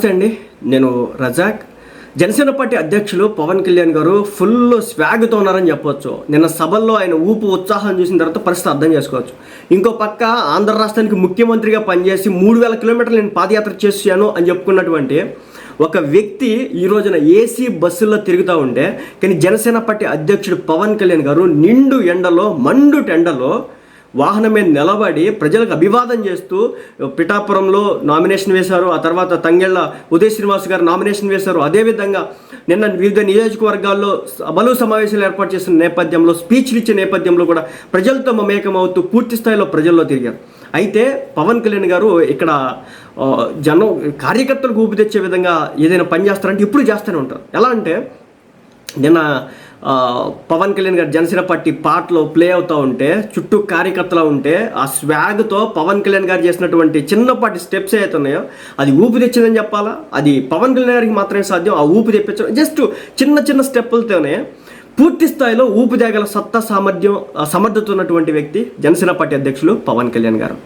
నమస్తే అండి. నేను రజాక్. జనసేన పార్టీ అధ్యక్షులు పవన్ కళ్యాణ్ గారు ఫుల్ స్వాగ్తో ఉన్నారని చెప్పొచ్చు. నిన్న సభల్లో ఆయన ఊపు ఉత్సాహం చూసిన తర్వాత పరిస్థితి అర్థం చేసుకోవచ్చు. ఇంకో పక్క ఆంధ్ర రాష్ట్రానికి ముఖ్యమంత్రిగా పనిచేసి మూడు వేల కిలోమీటర్లు నేను పాదయాత్ర చేశాను అని చెప్పుకున్నటువంటి ఒక వ్యక్తి ఈ రోజున ఏసీ బస్సుల్లో తిరుగుతూ ఉంటే కానీ జనసేన పార్టీ అధ్యక్షుడు పవన్ కళ్యాణ్ గారు నిండు ఎండలో మండు ఎండలో వాహనం మీద నిలబడి ప్రజలకు అభివాదం చేస్తూ పిఠాపురంలో నామినేషన్ వేశారు ఆ తర్వాత తంగెళ్ళ ఉదయ్ శ్రీనివాస్ గారు నామినేషన్ వేశారు. అదేవిధంగా నిన్న వివిధ నియోజకవర్గాల్లో సభలు సమావేశాలు ఏర్పాటు చేసిన నేపథ్యంలో స్పీచ్లు ఇచ్చే నేపథ్యంలో కూడా ప్రజలతో మమేకమవుతూ పూర్తి స్థాయిలో ప్రజల్లో తిరిగారు. అయితే పవన్ కళ్యాణ్ గారు ఇక్కడ జనం కార్యకర్తలకు ఊపి తెచ్చే విధంగా ఏదైనా పని చేస్తారంటే ఇప్పుడు చేస్తూనే ఉంటారు. ఎలా అంటే నిన్న పవన్ కళ్యాణ్ గారు జనసేన పార్టీ పాటలో ప్లే అవుతూ ఉంటే చుట్టూ కార్యకర్తలు ఉంటే ఆ స్వాగ్తో పవన్ కళ్యాణ్ గారు చేసినటువంటి చిన్నపాటి స్టెప్స్ ఏవైతే ఉన్నాయో అది ఊపి తెచ్చిందని చెప్పాలా? అది పవన్ కళ్యాణ్ గారికి మాత్రమే సాధ్యం? ఆ ఊపి తెప్పించడం జస్ట్ చిన్న చిన్న స్టెప్పులతోనే పూర్తి స్థాయిలో ఊపిదేగల సత్తా సామర్థ్యం సమర్థత ఉన్నటువంటి వ్యక్తి జనసేన పార్టీ అధ్యక్షులు పవన్ కళ్యాణ్ గారు.